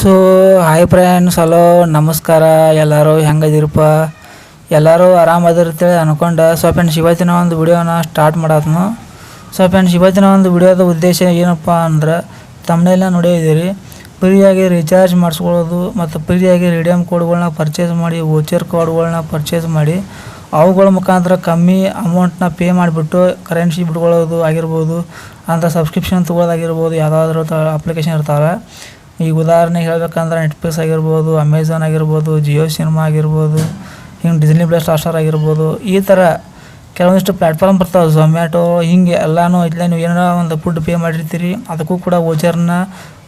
So hi friends hello ನಮಸ್ಕಾರ, ಎಲ್ಲರೂ ಹೆಂಗದಿರಪ್ಪ ಎಲ್ಲರೂ ಆರಾಮದಿರ್ತೇಳಿ ಅನ್ಕೊಂಡು. ಸೊ ಫ್ರೆಂಡ್ಸ್ ಇವತ್ತಿನ ಒಂದು ವಿಡಿಯೋನ ಸ್ಟಾರ್ಟ್ ಮಾಡತ್ನು. ಸೊ ಫ್ರೆಂಡ್ಸ್ ಇವತ್ತಿನ ಒಂದು ವಿಡಿಯೋದ ಉದ್ದೇಶ ಏನಪ್ಪ ಅಂದ್ರೆ ತಮ್ಮನೆಲ್ಲ ನೋಡಿದ್ದೀರಿ ಫ್ರೀಯಾಗಿ ರೀಚಾರ್ಜ್ ಮಾಡಿಸ್ಕೊಳ್ಳೋದು ಮತ್ತು ಫ್ರೀಯಾಗಿ ರಿಡಿಯಮ್ ಕೋಡ್ಗಳನ್ನ ಪರ್ಚೇಸ್ ಮಾಡಿ ವೋಚರ್ ಕೋಡ್ಗಳನ್ನ ಪರ್ಚೇಸ್ ಮಾಡಿ, ಅವುಗಳ ಮುಖಾಂತರ ಕಮ್ಮಿ ಅಮೌಂಟ್ನ ಪೇ ಮಾಡಿಬಿಟ್ಟು ಕರೆನ್ಸಿ ಬಿಟ್ಕೊಳ್ಳೋದು ಆಗಿರ್ಬೋದು, ಅಂತ ಸಬ್ಸ್ಕ್ರಿಪ್ಷನ್ ತೊಗೊಳೋದಾಗಿರ್ಬೋದು, ಯಾವುದಾದ್ರೂ ಅಪ್ಲಿಕೇಶನ್ ಇರ್ತಾವೆ. ಈಗ ಉದಾಹರಣೆಗೆ ಹೇಳ್ಬೇಕಂದ್ರೆ ನೆಟ್ಫ್ಲಿಕ್ಸ್ ಆಗಿರ್ಬೋದು ಅಮೆಝಾನ್ ಆಗಿರ್ಬೋದು ಜಿಯೋ ಸಿನಿಮಾ ಆಗಿರ್ಬೋದು ಹಿಂಗೆ ಡಿಸ್ನಿ ಪ್ಲಸ್ ಸ್ಟಾರ್ ಆಗಿರ್ಬೋದು, ಈ ಥರ ಕೆಲವೊಂದಿಷ್ಟು ಪ್ಲ್ಯಾಟ್ಫಾರ್ಮ್ ಬರ್ತಾವೆ. ಝೊಮ್ಯಾಟೊ ಹಿಂಗೆ ಎಲ್ಲನೂ ಇಲ್ಲೇ ನೀವು ಏನೋ ಒಂದು ಫುಡ್ ಪೇ ಮಾಡಿರ್ತೀರಿ, ಅದಕ್ಕೂ ಕೂಡ ವೋಚರ್ನ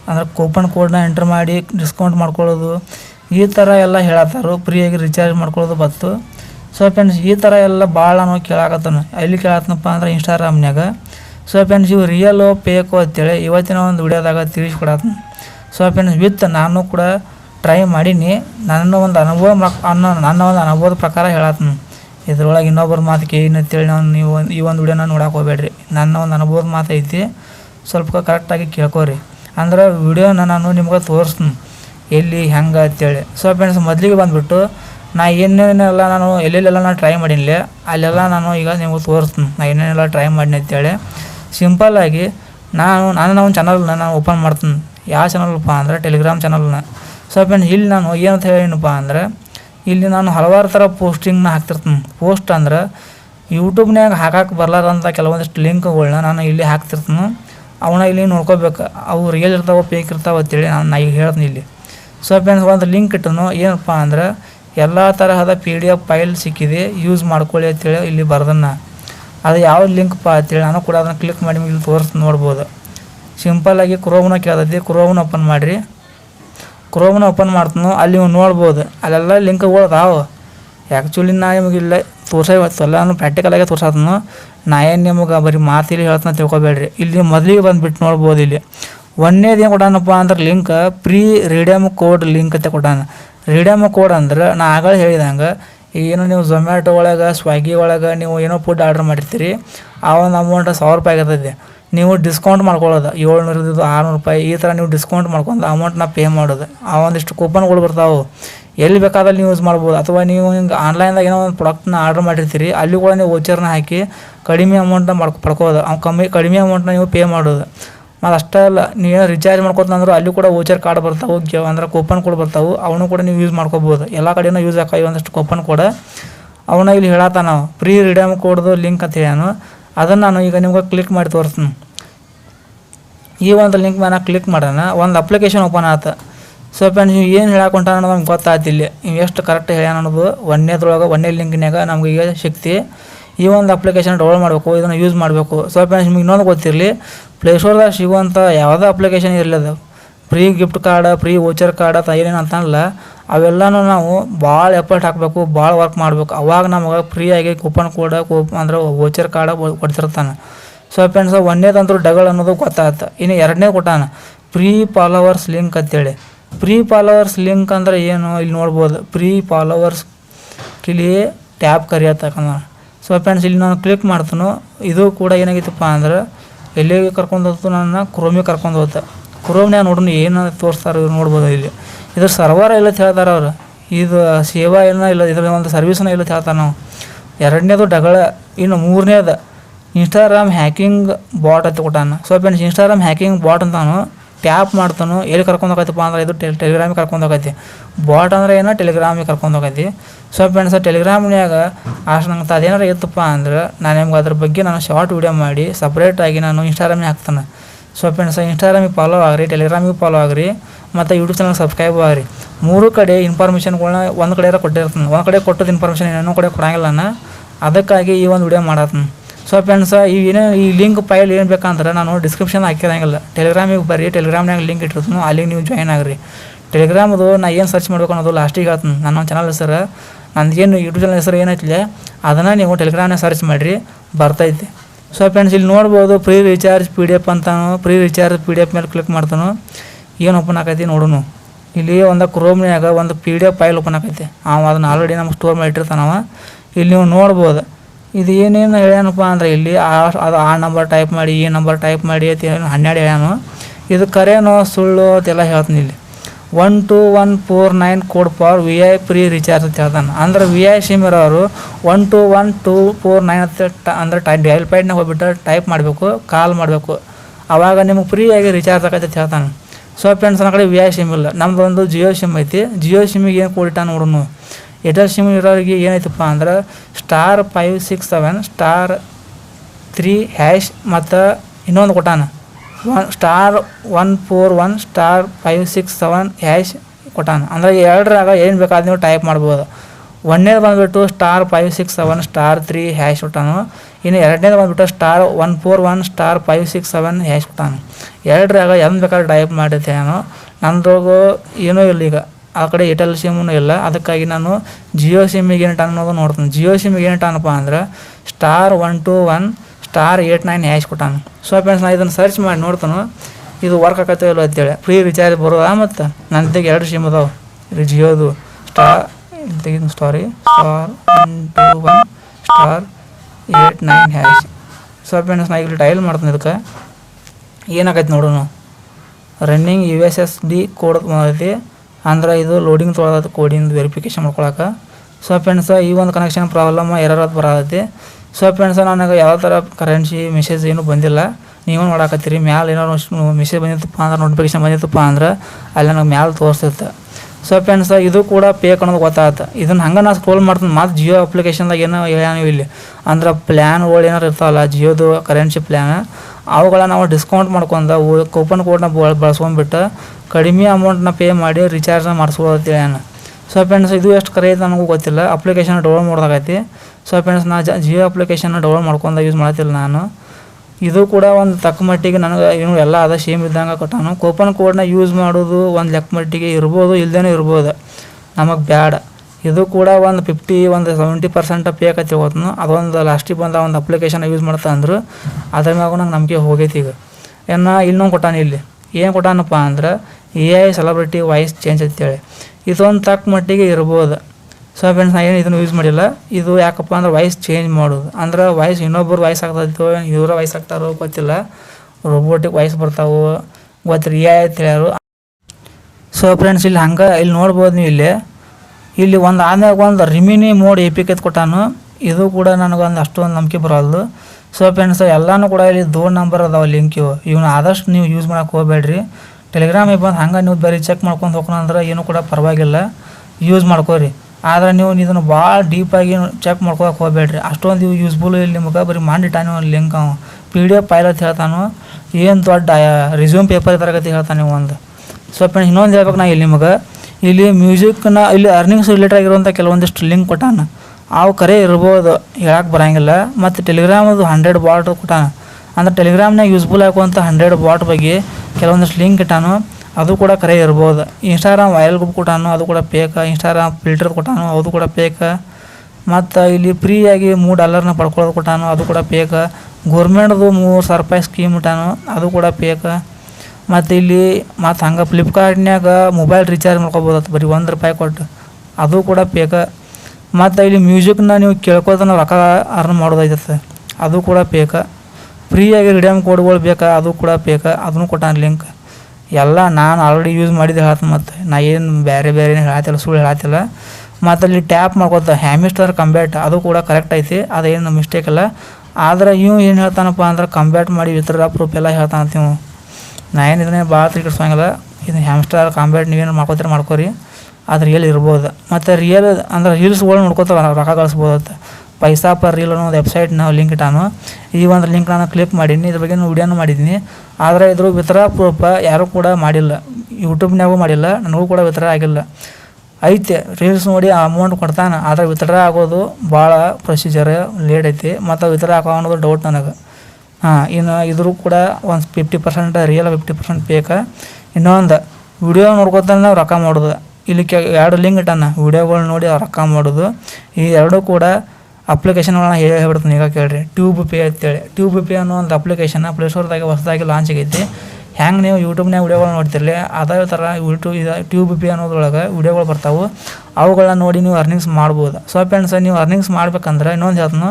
ಅಂದ್ರೆ ಕೂಪನ್ ಕೋಡ್ನ ಎಂಟ್ರ್ ಮಾಡಿ ಡಿಸ್ಕೌಂಟ್ ಮಾಡ್ಕೊಳ್ಳೋದು. ಈ ಥರ ಎಲ್ಲ ಹೇಳತ್ತಾರು. ಫ್ರೀಯಾಗಿ ರಿಚಾರ್ಜ್ ಮಾಡ್ಕೊಳ್ಳೋದು ಬತ್ತು. ಸೊ ಫ್ರೆಂಡ್ಸ್ ಈ ಥರ ಎಲ್ಲ ಭಾಳ ನಾವು ಕೇಳಾಕತ್ತಾನ. ಎಲ್ಲಿ ಕೇಳತ್ತನಪ್ಪ ಅಂದ್ರೆ ಇನ್ಸ್ಟಾಗ್ರಾಮ್ನ್ಯಾಗ ಸೊ ಫ್ರೆಂಡ್ಸ್ ಇವು ರಿಯಲ್ಲೋ ಪೇಕೋ ಅಂತೇಳಿ ಇವತ್ತಿನ ಒಂದು ವಿಡಿಯೋದಾಗ ತಿಳಿಸ್ಕೊಡತ್ನ. ಸೊ ಫ್ರೆಂಡ್ಸ್ ವಿತ್ ನಾನು ಕೂಡ ಟ್ರೈ ಮಾಡೀನಿ. ನನ್ನ ಒಂದು ಅನುಭವ ಅನ್ನೋ, ನನ್ನ ಒಂದು ಅನುಭವದ ಪ್ರಕಾರ ಹೇಳತ್ತೀನಿ. ಇದ್ರೊಳಗೆ ಇನ್ನೊಬ್ಬರ ಮಾತು ಕೇಳಿನಂತೇಳಿ ನಾವು ನೀವು ಈ ಒಂದು ವಿಡಿಯೋನ ನೋಡಕ್ಕೆ ಹೋಗ್ಬೇಡ್ರಿ. ನನ್ನ ಒಂದು ಅನುಭವದ ಮಾತು ಐತಿ, ಸ್ವಲ್ಪ ಕರೆಕ್ಟಾಗಿ ಕೇಳ್ಕೊರಿ. ಅಂದ್ರೆ ವಿಡಿಯೋನ ನಾನು ನಿಮ್ಗೆ ತೋರಿಸ್ತೀನಿ. ಎಲ್ಲಿ, ಹೆಂಗೆ ಅಂತೇಳಿ. ಸೊ ಫ್ರೆಂಡ್ಸ್ ಮೊದಲಿಗೆ ಬಂದುಬಿಟ್ಟು, ನಾ ಏನೇನೆಲ್ಲ ನಾನು, ಎಲ್ಲೆಲ್ಲೆಲ್ಲ ನಾನು ಟ್ರೈ ಮಾಡೀನಿಲ್ಲ ಅಲ್ಲೆಲ್ಲ ನಾನು ಈಗ ನಿಮ್ಗೆ ತೋರಿಸ್ತೀನಿ. ನಾ ಏನೇನೆಲ್ಲ ಟ್ರೈ ಮಾಡಿನಿ ಅಂತೇಳಿ. ಸಿಂಪಲ್ಲಾಗಿ ನಾನು ನಾನು ಒಂದು ಚಾನಲ್ನ ನಾನು ಓಪನ್ ಮಾಡ್ತೀನಿ. ಯಾವ ಚಾನಲ್ಪ್ಪ ಅಂದ್ರೆ ಟೆಲಿಗ್ರಾಮ್ ಚಾನಲ್ನ ಸೊ ಫ್ರೆಂಡ್ಸ್ ಇಲ್ಲಿ ನಾನು ಏನಂತ ಹೇಳಿನಪ್ಪ ಅಂದ್ರೆ, ಇಲ್ಲಿ ನಾನು ಹಲವಾರು ಥರ ಪೋಸ್ಟಿಂಗ್ನ ಹಾಕ್ತಿರ್ತೀನಿ. ಪೋಸ್ಟ್ ಅಂದ್ರೆ ಯೂಟ್ಯೂಬ್ನಾಗ ಹಾಕಕ್ಕೆ ಬರ್ಲಾರಂಥ ಕೆಲವೊಂದಿಷ್ಟು ಲಿಂಕ್ಗಳನ್ನ ನಾನು ಇಲ್ಲಿ ಹಾಕ್ತಿರ್ತೀನಿ. ಅವನ್ನ ಇಲ್ಲಿ ನೋಡ್ಕೋಬೇಕು. ಅವು ರಿಯಲ್ ಇರ್ತಾವೆ ಪೇಕ್ ಇರ್ತಾವೆ ಅಂತೇಳಿ ನಾನು ನಾ ಈಗ ಹೇಳ್ತೀನಿ ಇಲ್ಲಿ. ಸೊ ಫ್ರೆಂಡ್ಸ್ ಒಂದು ಲಿಂಕ್ ಇಟ್ಟನು. ಏನಪ್ಪ ಅಂದ್ರೆ, ಎಲ್ಲ ತರಹದ ಪಿ ಡಿ ಎಫ್ ಫೈಲ್ ಸಿಕ್ಕಿದೆ ಯೂಸ್ ಮಾಡ್ಕೊಳ್ಳಿ ಅಂತೇಳಿ ಇಲ್ಲಿ ಬರ್ದನ್ನ. ಅದು ಯಾವ ಲಿಂಕ್ ಲಿಂಕ್ಪ ಅಂತೇಳಿ ನಾನು ಕೂಡ ಅದನ್ನು ಕ್ಲಿಕ್ ಮಾಡಿ ಇಲ್ಲಿ ತೋರಿಸ್ ನೋಡ್ಬೋದು. ಸಿಂಪಲ್ಲಾಗಿ ಕ್ರೋಮ್ನ ಕೇಳ್ತೈತಿ ಕ್ರೋಮ್ನ ಓಪನ್ ಮಾಡಿರಿ. ಕ್ರೋಮ್ನ ಓಪನ್ ಮಾಡ್ತಾನೋ, ಅಲ್ಲಿ ನೀವು ನೋಡ್ಬೋದು. ಅಲ್ಲೆಲ್ಲ ಲಿಂಕ್ಗಳು ಅದಾವೆ. ಆ್ಯಕ್ಚುಲಿ ನಾ ನಿಮಗೆ ಇಲ್ಲ ತೋರ್ಸ ಪ್ರಾಕ್ಟಿಕಲ್ ಆಗಿ ತೋರ್ಸತ್ನು. ನಾ ಏನು ನಿಮಗೆ ಬರೀ ಮಾತಿಲಿ ಹೇಳ್ತಾನೆ ತಿಳ್ಕೊಬೇಡ್ರಿ. ಇಲ್ಲಿ ಮೊದಲಿಗೆ ಬಂದುಬಿಟ್ಟು ನೋಡ್ಬೋದು ಇಲ್ಲಿ. ಒಂದೇದು ಏನು ಕೊಡಾನಪ್ಪ ಅಂದ್ರೆ link free redeem code link ಅಂತ ಕೊಟ್ಟಾನ ರೀಡಿಯಮ್ ಕೋಡ್ ಅಂದ್ರೆ ನಾ ಆಗಲೇ ಹೇಳಿದಂಗೆ, ಏನು ನೀವು ಝೊಮ್ಯಾಟೊ ಒಳಗೆ ಸ್ವಿಗ್ಗಿ ಒಳಗೆ ನೀವು ಏನೋ ಫುಡ್ ಆರ್ಡ್ರ್ ಮಾಡಿರ್ತೀರಿ, ಆ ಒಂದು ಅಮೌಂಟ್ ಸಾವಿರ ರೂಪಾಯಿ ಆಗಿರ್ತೈತಿ ನೀವು ಡಿಸ್ಕೌಂಟ್ ಮಾಡ್ಕೊಳ್ಳೋದು. ಏಳ್ನೂರದ್ದು ಆರುನೂರು ರೂಪಾಯಿ. ಈ ಥರ ನೀವು ಡಿಸ್ಕೌಂಟ್ ಮಾಡ್ಕೊಂಡು ಅಮೌಂಟ್ನ ಪೇ ಮಾಡೋದು. ಆ ಒಂದಿಷ್ಟು ಕೂಪನ್ಗಳು ಬರ್ತಾವೆ. ಎಲ್ಲಿ ಬೇಕಾದಲ್ಲಿ ನೀವು ಯೂಸ್ ಮಾಡ್ಬೋದು. ಅಥವಾ ನೀವು ಹಿಂಗೆ ಆನ್ಲೈನ್ದಾಗ ಏನೋ ಒಂದು ಪ್ರಾಡಕ್ಟ್ನ ಆರ್ಡ್ರ್ ಮಾಡಿರ್ತೀರಿ, ಅಲ್ಲಿ ಕೂಡ ನೀವು ವೋಚರ್ನ ಹಾಕಿ ಕಡಿಮೆ ಅಮೌಂಟ್ನ ಮಾಡ್ಕೊ ಪಡ್ಕೋದು ಅವ್ನು ಕಮ್ಮಿ, ಕಡಿಮೆ ಅಮೌಂಟ್ನ ನೀವು ಪೇ ಮಾಡೋದು. ಮತ್ತು ಅಷ್ಟೇ ಅಲ್ಲ ನೀವೇನು ರಿಚಾರ್ಜ್ ಮಾಡ್ಕೊತಂದ್ರೆ ಅಲ್ಲಿ ಕೂಡ ವೋಚರ್ ಕಾರ್ಡ್ ಬರ್ತಾವೆ ಓಕೆ ಅಂದ್ರೆ ಕೂಪನ್ ಕೂಡ ಬರ್ತಾವೆ. ಅವನು ಕೂಡ ನೀವು ಯೂಸ್ ಮಾಡ್ಕೋಬೋದು. ಎಲ್ಲ ಕಡೆನೂ ಯೂಸ್ ಹಾಕೋ ಒಂದಷ್ಟು ಕೂಪನ್ ಕೂಡ. ಅವನ್ನ ಇಲ್ಲಿ ಹೇಳತ್ತ ನಾವು ಫ್ರೀ ರಿಡಮ್ ಕೋಡ್ದು ಲಿಂಕ್ ಅಂತ ಹೇಳ್ಯಾನು ಅದನ್ನು ನಾನು ಈಗ ನಿಮ್ಗೆ ಕ್ಲಿಕ್ ಮಾಡಿ ತೋರಿಸ್ತೀನಿ. ಈ ಒಂದು ಲಿಂಕ್ ಮೇಲೆ ಕ್ಲಿಕ್ ಮಾಡೋಣ. ಒಂದು ಅಪ್ಲಿಕೇಶನ್ ಓಪನ್ ಆತ. ಸೊ ಫ್ರೆಂಡ್ಸ್ ನೀವು ಏನು ಹೇಳಕೊಂಟ ಅನ್ನೋದು ನಮ್ಗೆ ಗೊತ್ತಾಗ್ತಿಲ್ಲ ನೀವು ಎಷ್ಟು ಕರೆಕ್ಟ್ ಹೇಳ್ಯಾನ ಅನ್ನೋದು ಒಂದನೇದ್ರೊಳಗೆ ಒಂದೇ ಲಿಂಕ್ನಾಗ ನಮ್ಗೆ ಈಗ ಶಕ್ತಿ ಈ ಒಂದು ಅಪ್ಲಿಕೇಶನ್ ಡೌನ್ಲೋಡ್ ಮಾಡಬೇಕು, ಇದನ್ನು ಯೂಸ್ ಮಾಡಬೇಕು. ಸೊ ಫ್ರೆಂಡ್ಸ್ ನಿಮ್ಗೆ ಇನ್ನೊಂದು ಗೊತ್ತಿರಲಿ. ಪ್ಲೇಸ್ಟೋರ್ದಾಗ ಸಿಗುವಂಥ ಯಾವುದೇ ಅಪ್ಲಿಕೇಶನ್ ಇರಲಿ ಅದು. Free gift card free voucher card ಅಂತ ಏನೇನು ಅಂತಲ್ಲ ಅವೆಲ್ಲನೂ ನಾವು ಭಾಳ ಎಫರ್ಟ್ ಹಾಕಬೇಕು, ಭಾಳ ವರ್ಕ್ ಮಾಡಬೇಕು. ಅವಾಗ ನಮಗೆ ಫ್ರೀಯಾಗಿ ಕೂಪನ್ ಕೋಡ್ ಕೂಪ್ ಅಂದ್ರೆ ವೋಚರ್ ಕಾರ್ಡ್ ಕೊಡ್ತಿರ್ತಾನೆ ಸೊ ಫ್ರೆಂಡ್ಸ್ ಒಂದೇದಂತೂ ಡಗಲ್ ಅನ್ನೋದು ಗೊತ್ತಾಗುತ್ತೆ ಇನ್ನು ಎರಡನೇ ಕೊಟ್ಟಾನ. ಪ್ರೀ ಫಾಲೋವರ್ಸ್ ಲಿಂಕ್ ಅಂತೇಳಿ. ಪ್ರೀ ಫಾಲೋವರ್ಸ್ ಲಿಂಕ್ ಅಂದ್ರೆ ಏನು? ಇಲ್ಲಿ ನೋಡ್ಬೋದು. ಪ್ರೀ ಫಾಲೋವರ್ಸ್ ಇಲ್ಲಿ ಟ್ಯಾಬ್ ಕರಿಯತ್ತಕ್ಕಂದ್ರೆ ಸೊ ಫ್ರೆಂಡ್ಸ್ ಇಲ್ಲಿ ನಾನು ಕ್ಲಿಕ್ ಮಾಡ್ತಾನೋ. ಇದು ಕೂಡ ಏನಾಗಿತ್ತಪ್ಪ ಅಂದ್ರೆ ಎಲ್ಲಿಗೆ ಕರ್ಕೊಂಡು ಹೋಗ್ತು ನನ್ನ? ಕ್ರೋಮಿಗೆ ಕರ್ಕೊಂಡು ಹೋಗ್ತಾ ಕ್ರೋಮ್ನ್ಯಾಗ ನೋಡ್ರಿ ಏನು ತೋರಿಸ್ತಾರೆ ನೋಡ್ಬೋದು ಇಲ್ಲಿ. ಇದ್ರ ಸರ್ವರ ಇಲ್ಲ ಹೇಳ್ತಾರೆ ಅವ್ರು. ಇದು ಸೇವಾ ಏನೋ ಇಲ್ಲ, ಇದ್ರ ಒಂದು ಸರ್ವಿಸ್ನ ಇಲ್ಲ ಹೇಳ್ತಾರೆ ನಾವು. ಎರಡನೇದು ಡಗಳ, ಇನ್ನು ಮೂರನೇದು ಇನ್ಸ್ಟಾಗ್ರಾಮ್ ಹ್ಯಾಕಿಂಗ್ ಬಾಟ್ ಅಂತ ಕೊಟ್ಟಾನ. So friends Instagram hacking bot ಅಂತಾನು ಟ್ಯಾಪ್ ಮಾಡ್ತಾನು, ಎಲ್ಲಿ ಕರ್ಕೊಂಡು ಹೋಗತ್ತಪ್ಪ ಅಂದ್ರೆ ಇದು ಟೆಲ್ ಟೆಲಿಗ್ರಾಮಿಗೆ ಕರ್ಕೊಂಡು ಹೋಗೈತಿ ಬಾಟ್ ಅಂದ್ರೆ ಏನೋ? ಟೆಲಿಗ್ರಾಮಿಗೆ ಕರ್ಕೊಂಡು ಹೋಗೈತಿ ಸೊ ಫ್ರೆಂಡ್ಸ್ ಟೆಲಿಗ್ರಾಮ್ನ್ಯಾಗ ಅಷ್ಟು ನಂಗೆ ಅದೇನಾರ ಇತ್ತಪ್ಪ ಅಂದ್ರೆ ನಾನು ನಿಮ್ಗೆ ಅದ್ರ ಬಗ್ಗೆ ನಾನು ಶಾರ್ಟ್ ವಿಡಿಯೋ ಮಾಡಿ ಸಪ್ರೇಟಾಗಿ ನಾನು ಇನ್ಸ್ಟಾಗ್ರಾಮ್ನೇ ಹಾಕ್ತಾನೆ. ಸೊ ಫ್ರೆಂಡ್ಸ್ ಇನ್ಸ್ಟಾಗ್ರಾಮಿಗೆ ಫಾಲೋ ಆಗ್ರಿ ಟೆಲಿಗ್ರಾಮಿಗೆ ಫಾಲೋ ಆಗ್ರಿ, ಮತ್ತು ಯೂಟ್ಯೂಬ್ ಚಾನಲ್ ಸಬ್ಸ್ಕ್ರೈಬ್ ಆಗ್ರಿ. ಮೂರು ಕಡೆ ಇನ್ಫಾರ್ಮೇಷನ್ಗಳನ್ನ ಒಂದು ಕಡೆ ಕೊಟ್ಟಿರ್ತೀನಿ. ಒಂದು ಕಡೆ ಕೊಟ್ಟದ ಇನ್ಫಾರ್ಮೇಷನ್ ಇನ್ನೊಂದು ಕಡೆ ಕೊಡಂಗಿಲ್ಲ ನಾನು ಅದಕ್ಕಾಗಿ ಈ ಒಂದು ವಿಡಿಯೋ ಮಾಡತ್ತೀನಿ ಸೊ ಫ್ರೆಂಡ್ಸ್ ಏನೇ, ಈ ಲಿಂಕ್ ಫೈಲ್ ಏನು ಬೇಕಂದ್ರೆ ನಾನು ಡಿಸ್ಕ್ರಿಪ್ಷನ್ ಹಾಕಿರಂಗಿಲ್ಲ. ಟೆಲಿಗ್ರಾಮಿಗೆ ಬರ್ರಿ ಟೆಲಿಗ್ರಾಮ್ನಾಗ ಲಿಂಕ್ ಇಟ್ಟಿರ್ತೀನಿ, ಅಲ್ಲಿಗೆ ನೀವು ಜಾಯ್ನ್ ಆಗ್ರಿ. ಟೆಲಿಗ್ರಾಮದು ನಾ ಏನು ಸರ್ಚ್ ಮಾಡಬೇಕು ಅನ್ನೋದು ಲಾಸ್ಟಿಗೆ ಹೇಳ್ತೀನಿ. ನನ್ನ ಚಾನಲ್ ಹೆಸರು ಏನು ಯೂಟ್ಯೂಬ್ ಚಾನಲ್ ಹೆಸರು ಏನೈತಿಲ್ಲ ಅದನ್ನು ನೀವು ಟೆಲಿಗ್ರಾಮ್ನಾಗ ಸರ್ಚ್ ಮಾಡಿರಿ, ಬರ್ತೈತಿ. ಸೊ ಫ್ರೆಂಡ್ಸ್ ಇಲ್ಲಿ ನೋಡ್ಬೋದು free recharge P D F ಅಂತಾನು free recharge P D F ಮೇಲೆ ಕ್ಲಿಕ್ ಮಾಡ್ತಾನು. ಏನು ಓಪನ್ ಆಕೈತಿ ನೋಡೋನು. ಇಲ್ಲಿ ಒಂದು ಕ್ರೋಮ್ನ್ಯಾಗ ಒಂದು P D F file open ಆಕೈತಿ ಅವ ಅದನ್ನ ಆಲ್ರೆಡಿ ನಮ್ಗೆ ಸ್ಟೋರ್ ಮೇಲೆ ಇಟ್ಟಿರ್ತಾನವ ಇಲ್ಲಿ ನೀವು ನೋಡ್ಬೋದು. ಇದು ಏನೇನು ಹೇಳ್ಯಾನಪ್ಪ ಅಂದ್ರೆ ಇಲ್ಲಿ ಆ, ಅದು ಆ ನಂಬರ್ ಟೈಪ್ ಮಾಡಿ, ಈ ನಂಬರ್ ಟೈಪ್ ಮಾಡಿ ಅಂತ ಹನ್ನೆರಡು ಹೇಳ್ಯಾನು. ಇದು ಕರೆಯೋ ಸುಳ್ಳು ಅಂತೆಲ್ಲ ಹೇಳ್ತೀನಿ ಇಲ್ಲಿ. One two one four nine code for V I free recharge ಅಂತ ಹೇಳ್ತಾನೆ. ಅಂದ್ರೆ ವಿ ಐ ಸಿಮ್ ಇರೋರು one two one two four nine ಅಂತ ಅಂದ್ರೆ ಟೈ ಡೈಲ್ ಪ್ಯಾಡ್ನಾಗ ಹೋಗ್ಬಿಟ್ಟು ಟೈಪ್ ಮಾಡಬೇಕು ಕಾಲ್ ಮಾಡಬೇಕು. ಆವಾಗ ನಿಮಗೆ ಫ್ರೀಯಾಗಿ ರಿಚಾರ್ಜ್ ಆಗತ್ತೆ ಅಂತ ಹೇಳ್ತಾನೆ. ಸೊ ಫ್ರೆಂಡ್ಸ್ ನನ್ನ ಕಡೆ ವಿ ಐ ಸಿಮ್ ಇಲ್ಲ. ನಮ್ದು ಒಂದು ಜಿಯೋ ಸಿಮ್ ಐತಿ. ಜಿಯೋ ಸಿಮ್ಮಿಗೆ ಏನು ಕೊಡಿಟ್ಟ ನೋಡೋಣ ಏರ್ಟೆಲ್ ಸಿಮ್ ಇರೋರಿಗೆ ಏನೈತಪ್ಪ ಅಂದ್ರೆ star five six seven star three hash ಮತ್ತು ಇನ್ನೊಂದು ಕೊಟ್ಟಾನ. One star one four one star five six seven hash ಕೊಟ್ಟಾನ. ಅಂದ್ರೆ ಎರಡರಾಗ ಏನು ಬೇಕಾದ ನೀವು ಟೈಪ್ ಮಾಡ್ಬೋದು. ಒಂದನೇದು ಬಂದುಬಿಟ್ಟು star five six seven star three hash ಕೊಟ್ಟಾನು. ಇನ್ನು ಎರಡನೇದು ಬಂದುಬಿಟ್ಟು star one four one star five six seven hash ಕೊಟ್ಟಾನು. ಎರಡರಾಗ ಏನು ಬೇಕಾದ್ರೆ ಟೈಪ್ ಮಾಡಿದ್ದೆ ನಾನು. ನಂದ್ರಾಗ ಏನೂ ಇಲ್ಲ ಈಗ. ಆ ಕಡೆ ಏರ್ಟೆಲ್ ಸಿಮ್ಮೂ ಇಲ್ಲ. ಅದಕ್ಕಾಗಿ ನಾನು ಜಿಯೋ ಸಿಮ್ಮಿಗೆ ಏನು ಅನ್ನೋದು ನೋಡ್ತೀನಿ. ಜಿಯೋ ಸಿಮ್ಮಿಗೆ ಏನು ಅನ್ನಪ್ಪ ಅಂದ್ರೆ star one two one star eight nine hash ಕೊಟ್ಟಾನ ಸೊ ಫ್ರೆಂಡ್ಸ್ ನಾನು ಇದನ್ನು ಸರ್ಚ್ ಮಾಡಿ ನೋಡ್ತಾನು. ಇದು ವರ್ಕ್ ಆಗತ್ತೋ ಇಲ್ಲ ಅಂತೇಳಿ. ಫ್ರೀ ರಿಚಾರ್ಜ್ ಬರೋದಾ ಮತ್ತು? ನನ್ನ ಎರಡು ಸಿಮ್ ಅದಾವೆ. ಇದು ಜಿಯೋದು. ಸ್ಟಾರ್ ತೆಗಿದ ಸ್ಟಾರಿ star one two one star eight nine hash so friends ನಾನು ಇಲ್ಲಿ ಡೈಲ್ ಮಾಡ್ತೀನಿ ಇದಕ್ಕೆ. ಏನಾಗೈತೆ ನೋಡೋಣ running U S S D code ಐತಿ. ಅಂದ್ರೆ ಇದು ಲೋಡಿಂಗ್ ತೊಗೊಳತ್ತೆ ಕೋಡಿಂದು ವೆರಿಫಿಕೇಷನ್ ಮಾಡ್ಕೊಳಕ್ಕೆ ಸೊ ಫ್ರೆಂಡ್ಸ್ ಈ ಒಂದು ಕನೆಕ್ಷನ್ ಪ್ರಾಬ್ಲಮ್ ಎರರ್ ಬರತೈತಿ. ಸೊ ಫ್ರೆಂಡ್ಸ್ ನನಗೆ ಯಾವ ಥರ ಕರೆನ್ಸಿ ಮೆಸೇಜ್ ಏನೂ ಬಂದಿಲ್ಲ. ನೀವು ನೋಡಾಕತ್ತೀರಿ, ಮ್ಯಾಲೆ ಏನಾರು ಮೆಸೇಜ್ ಬಂದಿತ್ತಪ್ಪ ಅಂದ್ರೆ ನೋಟಿಫಿಕೇಶನ್ ಬಂದಿತ್ತಪ್ಪ ಅಂದ್ರೆ, ಅಲ್ಲಿ ನನಗೆ ಮ್ಯಾಲೆ ತೋರಿಸ್ತೈತೆ ಸೊ ಫ್ರೆಂಡ್ಸ್ ಇದು ಕೂಡ ಪೇ ಅನ್ನೋದು ಗೊತ್ತಾಗುತ್ತೆ. ಇದನ್ನು ಹಂಗೆ ನಾನು ಸ್ಕ್ರೋಲ್ ಮಾಡ್ತೀನಿ, ಮತ್ತು ಜಿಯೋ ಅಪ್ಲಿಕೇಶನ್ದಾಗ ಏನೋ ಏನೂ ಇಲ್ಲಿ. ಅಂದ್ರೆ ಪ್ಲ್ಯಾನ್ಗಳು ಏನಾರು ಇರ್ತಾವಲ್ಲ ಜಿಯೋದು ಕರೆನ್ಸಿ ಪ್ಲ್ಯಾನ್ ಅವುಗಳ ನಾವು ಡಿಸ್ಕೌಂಟ್ ಮಾಡ್ಕೊಂಡು ಕೂಪನ್ ಕೋಡ್ನ ಬಳಸ್ಕೊಂಡ್ಬಿಟ್ಟು ಕಡಿಮೆ ಅಮೌಂಟ್ನ ಪೇ ಮಾಡಿ ರಿಚಾರ್ಜ್ನ ಮಾಡಿಸ್ಬೋದು ನಾನು ಸೊ ಫ್ರೆಂಡ್ಸ್ ಇದು ಎಷ್ಟು ಕರೆ ಐತೆ ನನಗೂ ಗೊತ್ತಿಲ್ಲ. ಅಪ್ಲಿಕೇಶನ್ ಡೌನ್ಲೋಡ್ ಮಾಡೋದಾಗೈತಿ. ಸೊ ಫ್ರೆಂಡ್ಸ್ ನಾ ಜಿಯೋ ಅಪ್ಲಿಕೇಶನ್ ಡೌನ್ಲೋಡ್ ಮಾಡ್ಕೊಂಡು ಯೂಸ್ ಮಾಡ್ತಿಲ್ಲ ನಾನು. ಇದು ಕೂಡ ಒಂದು ತಕ್ಕ ಮಟ್ಟಿಗೆ ನನಗೆ ಏನು ಎಲ್ಲ ಅದ ಸೇಮ್ ಇದ್ದಂಗೆ ಕೊಟ್ಟಾನು. ಕೂಪನ್ ಕೋಡ್ನ ಯೂಸ್ ಮಾಡೋದು ಒಂದು ಲೆಕ್ಕ ಮಟ್ಟಿಗೆ ಇರ್ಬೋದು ಇಲ್ಲದೇ ಇರ್ಬೋದು. ನಮಗೆ ಬ್ಯಾಡ. ಇದು ಕೂಡ ಒಂದು ಫಿಫ್ಟಿ ಒಂದು ಸೆವೆಂಟಿ ಪರ್ಸೆಂಟ್ ಪೇ ಆಕತ್ತಿ ಹೋಗ್ತಾನು ಅದೊಂದು ಲಾಸ್ಟಿಗೆ ಬಂದ ಒಂದು ಅಪ್ಲಿಕೇಶನ್ ಯೂಸ್ ಮಾಡ್ತಾ ಅಂದರು. ಅದ್ರ ಮ್ಯಾಗ ನಂಗೆ ನಂಬಿಕೆ ಹೋಗೈತಿ ಈಗ. ಏನು ಇನ್ನೊಂದು ಕೊಟ್ಟಾನ ಇಲ್ಲಿ. ಏನು ಕೊಟ್ಟಾನಪ್ಪ ಅಂದ್ರೆ A I celebrity voice change ಅಂತೇಳಿ. ಇದೊಂದು ತಕ್ಕ ಮಟ್ಟಿಗೆ ಇರ್ಬೋದು. ಸೊ ಫ್ರೆಂಡ್ಸ್ ನಾನು ಏನು ಇದನ್ನು ಯೂಸ್ ಮಾಡಿಲ್ಲ. ಇದು ಯಾಕಪ್ಪ ಅಂದ್ರೆ ವಾಯ್ಸ್ ಚೇಂಜ್ ಮಾಡೋದು. ಅಂದ್ರೆ ವಾಯ್ಸ್ ಇನ್ನೊಬ್ಬರು ವಾಯ್ಸ್ ಆಗ್ತೈತೋ, ಇವರ ವಾಯ್ಸ್ ಆಗ್ತಾರೋ ಗೊತ್ತಿಲ್ಲ. ರೋಬೋಟಿಕ್ ವಾಯ್ಸ್ ಬರ್ತಾವೆ, ಗೊತ್ತಿಲ್ಲ. ರಿಯಾಯಿತಿ ಹೇಳ್ಯಾರು? ಸೊ ಫ್ರೆಂಡ್ಸ್ ಇಲ್ಲಿ ಹಂಗೆ ಇಲ್ಲಿ ನೋಡ್ಬೋದು ನೀವು ಇಲ್ಲಿ. ಇಲ್ಲಿ ಒಂದು ಆದ್ಮ್ಯಾಗ ಒಂದು ರಿಮಿನಿ ಮೋಡ್ ಎಪಿಕ್ ಕೊಟ್ಟಾನು. ಇದು ಕೂಡ ನನಗೊಂದು ಅಷ್ಟೊಂದು ನಂಬಿಕೆ ಬರೋದು ಸೊ ಫ್ರೆಂಡ್ಸ್ ಎಲ್ಲನೂ ಕೂಡ ಇಲ್ಲಿ ದೋಡ್ ನಂಬರ್ ಅದಾವೆ ಲಿಂಕ್ ಇವು. ಇವನ್ನ ಆದಷ್ಟು ನೀವು ಯೂಸ್ ಮಾಡಕ್ಕೆ ಹೋಗ್ಬೇಡ್ರಿ. ಟೆಲಿಗ್ರಾಮ್ ಬಂದು ಹಂಗೆ ನೀವು ಬರೀ ಚೆಕ್ ಮಾಡ್ಕೊಂಡು ಹೋಗೋಣ ಅಂದ್ರೆ ಏನೂ ಕೂಡ ಪರವಾಗಿಲ್ಲ. ಯೂಸ್ ಮಾಡ್ಕೋರಿ. ಆದರೆ ನೀವು ಇದನ್ನು ಭಾಳ ಡೀಪಾಗಿ ಚೆಕ್ ಮಾಡ್ಕೊಳಕ್ಕೆ ಹೋಗ್ಬೇಡ್ರಿ. ಅಷ್ಟೊಂದು ಇವು ಯೂಸ್ಫುಲ್ ಇಲ್ಲಿ ನಿಮಗೆ. ಬರೀ ಮಾಡಿಟ್ಟಾನೆ ಒಂದು ಲಿಂಕ್ ಅವ. ಪಿ ಡಿ ಎಫ್ ಫೈಲ್ ಅಂತ ಹೇಳ್ತಾನು. ಏನು ದೊಡ್ಡ ರಿಸ್ಯೂಮ್ ಪೇಪರ್ ತರಗತಿ ಹೇಳ್ತಾನೆ ಒಂದು. ಸ್ವಲ್ಪ ಇನ್ನೊಂದು ಹೇಳ್ಬೇಕು ನಾ ಇಲ್ಲಿ ನಿಮಗೆ. ಇಲ್ಲಿ ಮ್ಯೂಸಿಕ್ನ ಇಲ್ಲಿ ಅರ್ನಿಂಗ್ಸ್ ರಿಲೇಟೆಡ್ ಆಗಿರುವಂಥ ಕೆಲವೊಂದಿಷ್ಟು ಲಿಂಕ್ ಕೊಟ್ಟಾನ. ಅವು ಕರೆ ಇರ್ಬೋದು ಹೇಳಕ್ಕೆ ಬರೋಂಗಿಲ್ಲ. ಮತ್ತು ಟೆಲಿಗ್ರಾಮದು ಹಂಡ್ರೆಡ್ ಬಾಟ್ ಕೊಟ್ಟಾನ. ಅಂದ್ರೆ ಟೆಲಿಗ್ರಾಮ್ನಾಗ ಯೂಸ್ಫುಲ್ ಆಗುವಂಥ ಹಂಡ್ರೆಡ್ ಬಾಟ್ ಬಗ್ಗೆ ಕೆಲವೊಂದಿಷ್ಟು ಲಿಂಕ್ ಇಟ್ಟಾನು. ಅದು ಕೂಡ ಕರೆ ಇರ್ಬೋದು. ಇನ್ಸ್ಟಾಗ್ರಾಮ್ ವೈರಲ್ ಗ್ರೂಪ್ ಕೊಟ್ಟಾನು, ಅದು ಕೂಡ ಪೇಕ ಇನ್ಸ್ಟಾಗ್ರಾಮ್ ಫಿಲ್ಟರ್ ಕೊಟ್ಟಾನು, ಅದು ಕೂಡ ಪೇಕ ಮತ್ತು ಇಲ್ಲಿ ಫ್ರೀಯಾಗಿ ಮೂರು ಡಾಲರ್ನ ಪಡ್ಕೊಳ್ಳೋದು ಕೊಟ್ಟಾನು, ಅದು ಕೂಡ ಪೇಕ ಗೌರ್ಮೆಂಟ್ದು ಮೂರು ಸಾವಿರ ರೂಪಾಯಿ ಸ್ಕೀಮ್ ಇಟ್ಟಾನು, ಅದು ಕೂಡ ಪೇಕ ಮತ್ತು ಇಲ್ಲಿ ಮತ್ತು ಹಂಗೆ ಫ್ಲಿಪ್ಕಾರ್ಟ್ನ್ಯಾಗ ಮೊಬೈಲ್ ರೀಚಾರ್ಜ್ ಮಾಡ್ಕೊಬೋದು. ಬರೀ ಒಂದು ರೂಪಾಯಿ ಕೊಟ್ಟು. ಅದು ಕೂಡ ಪೇಕ ಮತ್ತು ಇಲ್ಲಿ ಮ್ಯೂಸಿಕ್ನ ನೀವು ಕೇಳ್ಕೊತ ರೊಕ್ಕ ಅರ್ನ್ ಮಾಡೋದೈತೆ ಅದು ಕೂಡ ಪೇಕ ಫ್ರೀಯಾಗಿ ರಿಡೀಮ್ ಕೋಡ್ಗಳು ಬೇಕಾ, ಅದು ಕೂಡ ಬೇಕಾ, ಅದನ್ನು ಕೊಟ್ಟಾನ ಲಿಂಕ್ ಎಲ್ಲ ನಾನು ಆಲ್ರೆಡಿ ಯೂಸ್ ಮಾಡಿದ್ದೆ ಹೇಳ್ತೀನಿ ಮತ್ತು. ನಾ ಏನು ಬೇರೆ ಬೇರೆ ಹೇಳತ್ತಿಲ್ಲ ಸುಳ್ಳು ಹೇಳತ್ತಿಲ್ಲ ಮತ್ತು ಅಲ್ಲಿ ಟ್ಯಾಪ್ ಮಾಡ್ಕೊತ ಹ್ಯಾಮಿಸ್ಟರ್ ಕಂಬ್ಯಾಟ್ ಅದು ಕೂಡ ಕರೆಕ್ಟ್ ಐತಿ, ಅದೇನು ಮಿಸ್ಟೇಕ್ ಇಲ್ಲ. ಆದ್ರೆ ಇವು ಏನು ಹೇಳ್ತಾನಪ್ಪ ಅಂದ್ರೆ ಕಂಬ್ಯಾಟ್ ಮಾಡಿ ವಿತರ ಪ್ರೂಫ್ ಎಲ್ಲ ಹೇಳ್ತಾನಂತ ಇವು ನಾ ಏನು ಇದನ್ನೇ ಭಾಳ ತಿಳ್ಕಿಸ್ದಂಗಿಲ್ಲ ಇದು ಹ್ಯಾಮ್ಸ್ಟರ್ ಕಾಂಬ್ಯಾಟ್ ನೀವೇನು ಮಾಡ್ಕೋತೀರ ಮಾಡ್ಕೋರಿ. ಅದು ರಿಯಲ್ ಇರ್ಬೋದು. ಮತ್ತು ರಿಯಲ್ ಅಂದ್ರೆ ರೀಲ್ಸ್ಗಳು ನೋಡ್ಕೋತ ರೊಕ್ಕ ಗಳಿಸ್ಬೋದತ್ತೆ ಪೈಸಾ ಪರ್ ರೀಲ್ ಅನ್ನೋ ವೆಬ್ಸೈಟ್ ನಾವು ಲಿಂಕ್ ಇಟ್ಟಾನು. ಈ ಒಂದು ಲಿಂಕ್ ನಾನು ಕ್ಲಿಕ್ ಮಾಡೀನಿ, ಇದ್ರ ಬಗ್ಗೆ ವಿಡಿಯೋನು ಮಾಡಿದ್ದೀನಿ ಆದರೆ ಇದ್ರ ವಿತರ ಪ್ರೂಫ ಯಾರೂ ಕೂಡ ಮಾಡಿಲ್ಲ. ಯೂಟ್ಯೂಬ್ನಾಗೂ ಮಾಡಿಲ್ಲ, ನನಗೂ ಕೂಡ ವಿತರ ಆಗಿಲ್ಲ. ಐತೆ ರೀಲ್ಸ್ ನೋಡಿ ಅಮೌಂಟ್ ಕೊಡ್ತಾನೆ, ಆದರೆ ವಿತರ ಆಗೋದು ಭಾಳ ಪ್ರೊಸೀಜರ್ ಲೇಟ್ ಐತಿ, ಮತ್ತು ವಿತರ ಹಾಕೋ ಅನ್ನೋದು ಡೌಟ್ ನನಗೆ. ಹಾಂ, ಇನ್ನು ಇದ್ರೂ ಕೂಡ ಒಂದು fifty percent real fifty percent ಬೇಕ ಇನ್ನೊಂದು ವಿಡಿಯೋ ನೋಡ್ಕೊತಾನೆ ನಾವು ರೊಕ್ಕ ಮಾಡೋದು. ಇಲ್ಲಿ ಕೆ ಎರಡು ಲಿಂಕ್ ಇಟ್ಟಾನ ವಿಡಿಯೋಗಳು ನೋಡಿ ರೊಕ್ಕ ಮಾಡೋದು. ಈ ಎರಡೂ ಕೂಡ ಅಪ್ಲಿಕೇಶನ್ಗಳನ್ನ ಹೇಳಿ ಹೇಳ್ಬಿಡ್ತೀನಿ, ಈಗ ಕೇಳಿರಿ. ಟ್ಯೂಬ್ ಪೇ ಅಂತೇಳಿ. ಟ್ಯೂಬ್ ಪೇ ಅನ್ನೋ ಒಂದು ಅಪ್ಲಿಕೇಶನ್ ಪ್ಲೇಸ್ಟೋರ್ದಾಗ ಹೊಸದಾಗಿ ಲಾಂಚ್ ಆಗೈತಿ. ಹೆಂಗೆ ನೀವು ಯೂಟ್ಯೂಬ್ನಾಗ ವಿಡಿಯೋಗಳು ನೋಡ್ತಿರಲಿ ಅದೇ ಥರ ಯೂಟ್ಯೂಬ್ ಇದು ಟ್ಯೂಬ್ ಪೇ ಅನ್ನೋದ್ರೊಳಗೆ ವಿಡಿಯೋಗಳು ಬರ್ತಾವೆ. ಅವುಗಳನ್ನ ನೋಡಿ ನೀವು ಅರ್ನಿಂಗ್ಸ್ ಮಾಡ್ಬೋದು. ಸೊ ಫ್ರೆಂಡ್ಸ್ ನೀವು ಅರ್ನಿಂಗ್ಸ್ ಮಾಡ್ಬೇಕಂದ್ರೆ ಇನ್ನೊಂದು ಹೇಳ್ತಾನು,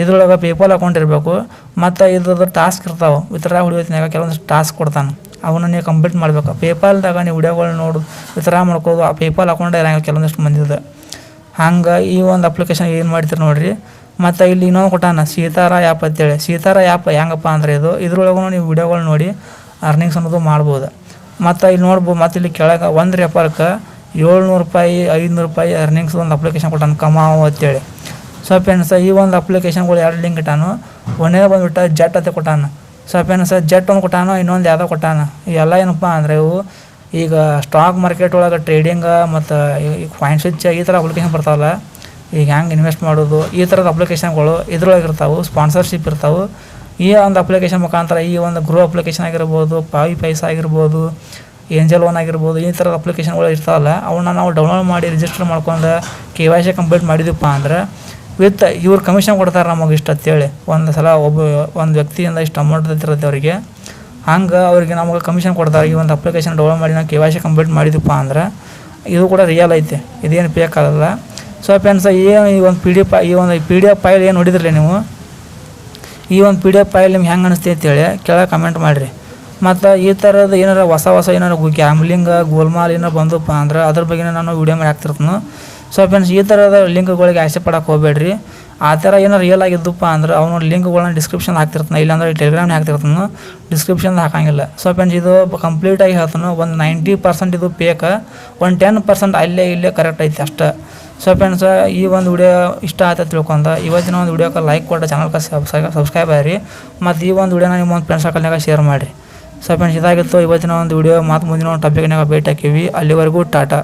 ಇದ್ರೊಳಗೆ ಪೇಪಾಲ್ ಅಕೌಂಟ್ ಇರಬೇಕು, ಮತ್ತು ಇದ್ರದ್ದು ಟಾಸ್ಕ್ ಇರ್ತಾವೆ. ಇತರ ಹುಡುಗಿನಾಗ ಕೆಲವೊಂದು ಟಾಸ್ಕ್ ಕೊಡ್ತಾನೆ. ಅವನ್ನ ನೀವು ಕಂಪ್ಲೀಟ್ ಮಾಡಬೇಕು. ಪೇಪಾಲ್ದಾಗ ನೀವು ವಿಡಿಯೋಗಳು ನೋಡು ಥರ ಮಾಡ್ಕೋದು, ಆ ಪೇಪಾಲ್ ಅಕೌಂಟ್ ಇರೋಂಗೆ ಕೆಲವೊಂದಿಷ್ಟು ಮಂದಿದ. ಹಂಗೆ ಈ ಒಂದು ಅಪ್ಲಿಕೇಶನ್ ಏನು ಮಾಡ್ತೀರಿ ನೋಡಿರಿ. ಮತ್ತು ಇಲ್ಲಿ ಇನ್ನೊಂದು ಕೊಟ್ಟಾನ ಸೀತಾರ ಆ್ಯಪ್ ಅಂತೇಳಿ. ಸೀತಾರ ಆ್ಯಪ್ ಹೆಂಗಪ್ಪ ಅಂದರೆ ಇದು ಇದ್ರೊಳಗೂ ನೀವು ವಿಡಿಯೋಗಳು ನೋಡಿ ಅರ್ನಿಂಗ್ಸ್ ಅನ್ನೋದು ಮಾಡ್ಬೋದು. ಮತ್ತು ಇಲ್ಲಿ ನೋಡ್ಬೋದು ಮತ್ತು ಇಲ್ಲಿ ಕೆಳಗೆ ಒಂದು ರೆಫರ್ಕ್ಕೆ ಏಳ್ನೂರು ರೂಪಾಯಿ, ಐದುನೂರು ರೂಪಾಯಿ ಅರ್ನಿಂಗ್ಸ್ ಒಂದು ಅಪ್ಲಿಕೇಶನ್ ಕೊಟ್ಟಾನ ಕಮಾವು ಅಂತೇಳಿ. ಸೊ ಫ್ರೆಂಡ್ಸ್ ಈ ಒಂದು ಅಪ್ಲಿಕೇಶನ್ಗಳು ಎರಡು ಲಿಂಕ್ ಇಟ್ಟಾನು. ಒಂದೇ ಬಂದುಬಿಟ್ಟು ಜಟ್ ಅಂತ ಕೊಟ್ಟಾನ. ಸೊ ಫ್ರೆಂಡ್ಸ್ ಜಟ್ ಒಂದು ಕೊಟ್ಟಾನು, ಇನ್ನೊಂದು ಯಾವುದೋ ಕೊಟ್ಟಾನ. ಎಲ್ಲ ಏನಪ್ಪ ಅಂದರೆ ಇವು ಈಗ ಸ್ಟಾಕ್ ಮಾರ್ಕೆಟ್ ಒಳಗೆ ಟ್ರೇಡಿಂಗ ಮತ್ತು ಈ ಫೈನ್ ಸ್ವಿಚ್ ಈ ಥರ ಅಪ್ಲಿಕೇಶನ್ ಬರ್ತಾವಲ್ಲ, ಈಗ ಹ್ಯಾಂಗೆ ಇನ್ವೆಸ್ಟ್ ಮಾಡೋದು, ಈ ಥರದ ಅಪ್ಲಿಕೇಶನ್ಗಳು ಇದ್ರೊಳಗೆ ಇರ್ತಾವೆ ಸ್ಪಾನ್ಸರ್ಶಿಪ್ ಇರ್ತಾವೆ. ಈ ಒಂದು ಅಪ್ಲಿಕೇಶನ್ ಮುಖಾಂತರ ಈ ಒಂದು ಗ್ರೋ ಅಪ್ಲಿಕೇಶನ್ ಆಗಿರ್ಬೋದು ಪಾವಿ ಪೈಸ ಆಗಿರ್ಬೋದು ಏಂಜಲ್ ಒನ್ ಆಗಿರ್ಬೋದು, ಈ ಥರದ ಅಪ್ಲಿಕೇಶನ್ಗಳು ಇರ್ತಾವಲ್ಲ ಅವನ್ನ ನಾವು ಡೌನ್ಲೋಡ್ ಮಾಡಿ ರಿಜಿಸ್ಟರ್ ಮಾಡ್ಕೊಂಡು ಕೆ ವೈ ಸಿ ಕಂಪ್ಲೀಟ್ ಮಾಡಿದ್ವಿಪ್ಪ ಅಂದ್ರೆ ವಿತ್ ಇವ್ರು ಕಮಿಷನ್ ಕೊಡ್ತಾರೆ ನಮಗೆ ಇಷ್ಟು ಅಂತೇಳಿ ಒಂದು ಸಲ ಒಬ್ಬ ಒಂದು ವ್ಯಕ್ತಿಯಿಂದ ಇಷ್ಟು ಅಮೌಂಟ್ ಇರುತ್ತೆ ಅವರಿಗೆ. ಹಂಗೆ ಅವ್ರಿಗೆ ನಮಗೆ ಕಮಿಷನ್ ಕೊಡ್ತಾರೆ ಈ ಒಂದು ಅಪ್ಲಿಕೇಶನ್ ಡೌನ್ಲೋಡ್ ಮಾಡಿ ನಾವು ಕೆ ವೈ ಸಿ ಕಂಪ್ಲೀಟ್ ಮಾಡಿದಪ್ಪ ಅಂದ್ರೆ ಇದು ಕೂಡ ರಿಯಲ್ ಐತೆ. ಇದೇನು ಫೇಕ್ ಆಗಲ್ಲ. ಸೊ ಫ್ರೆಂಡ್ಸ್ ಏನು ಈ ಒಂದು ಪಿ ಡಿ ಎಫ್ ಈ ಒಂದು ಪಿ ಡಿ ಎಫ್ ಫೈಲ್ ಏನು ನೋಡಿದ್ರಲ್ಲ ನೀವು? ಈ ಒಂದು ಪಿ ಡಿ ಎಫ್ ಫೈಲ್ ನಿಮ್ಗೆ ಹೆಂಗೆ ಅನಿಸ್ತಿ ಅಂತೇಳಿ ಕೆಳಗೆ ಕಮೆಂಟ್ ಮಾಡಿರಿ. ಮತ್ತು ಈ ಥರದ ಏನಾರ ಹೊಸ ಹೊಸ ಏನಾರು ಗ್ಯಾಮ್ಲಿಂಗ್ ಗೋಲ್ಮಾಲ್ ಏನಾರು ಬಂದಪ್ಪ ಅಂದ್ರೆ ಅದ್ರ ಬಗ್ಗೆ ನಾನು ವೀಡಿಯೋ ಮಾಡಿ ಹಾಕ್ತಿರ್ತೀನಿ. ಸೊ ಫ್ರೆಂಡ್ಸ್ ಈ ಥರದ ಲಿಂಕ್ಗಳಿಗೆ ಆಸೆ ಪಡೋಕೆ ಹೋಗಬೇಡ್ರಿ. ಆ ಥರ ಏನೋ ರಿಯಲ್ ಆಗಿದ್ದಪ್ಪ ಅಂದ್ರೆ ಅವನು ಲಿಂಕ್ಗಳನ್ನ ಡಿಸ್ಕ್ರಿಪ್ಷನ್ ಹಾಕ್ತಿರ್ತಾನೆ, ಇಲ್ಲಾಂದ್ರೆ ಟೆಲಿಗ್ರಾಮ್ ಹಾಕ್ತಿರ್ತಾನೆ. ಡಿಸ್ಕ್ರಿಪ್ಷನ್ ಹಾಕಂಗಿಲ್ಲ. ಸೊ ಫ್ರೆಂಡ್ಸ್ ಇದು ಕಂಪ್ಲೀಟಾಗಿ ಹೇಳ್ತಾನೆ, ಒಂದು ನೈಂಟಿ ಪರ್ಸೆಂಟ್ ಇದು ಪೇಕ ಒಂದು ಟೆನ್ ಪರ್ಸೆಂಟ್ ಅಲ್ಲೇ ಇಲ್ಲೇ ಕರೆಕ್ಟ್ ಐತೆ ಅಷ್ಟೇ. ಸೊ ಫ್ರೆಂಡ್ಸ್ ಈ ಒಂದು ವಿಡಿಯೋ ಇಷ್ಟ ಆಯ್ತು ತಿಳ್ಕೊಂಡ ಇವತ್ತಿನ ಒಂದು ವಿಡಿಯೋಕ್ಕೆ ಲೈಕ್ ಕೊಟ್ಟು ಚಾನಲ್ಗೆ ಸಬ್ಸ್ಕ್ರೈಬ್ ಆಗಿರಿ, ಮತ್ತು ಈ ಒಂದು ವಿಡಿಯೋನ ನಿಮ್ಮ ಒಂದು ಫ್ರೆಂಡ್ಸ್ ಸರ್ಕಲ್ನಾಗ ಶೇರ್ ಮಾಡಿರಿ. ಸೊ ಫ್ರೆಂಡ್ಸ್ ಇದಾಗಿತ್ತು ಇವತ್ತಿನ ಒಂದು ವಿಡಿಯೋ ಮತ್ತು ಮುಂದಿನ ಒಂದು ಟಾಪಿಕ್ನಾಗ ಭೇಟಿ ಹಾಕಿವಿ ಅಲ್ಲಿವರೆಗೂ ಟಾಟಾ.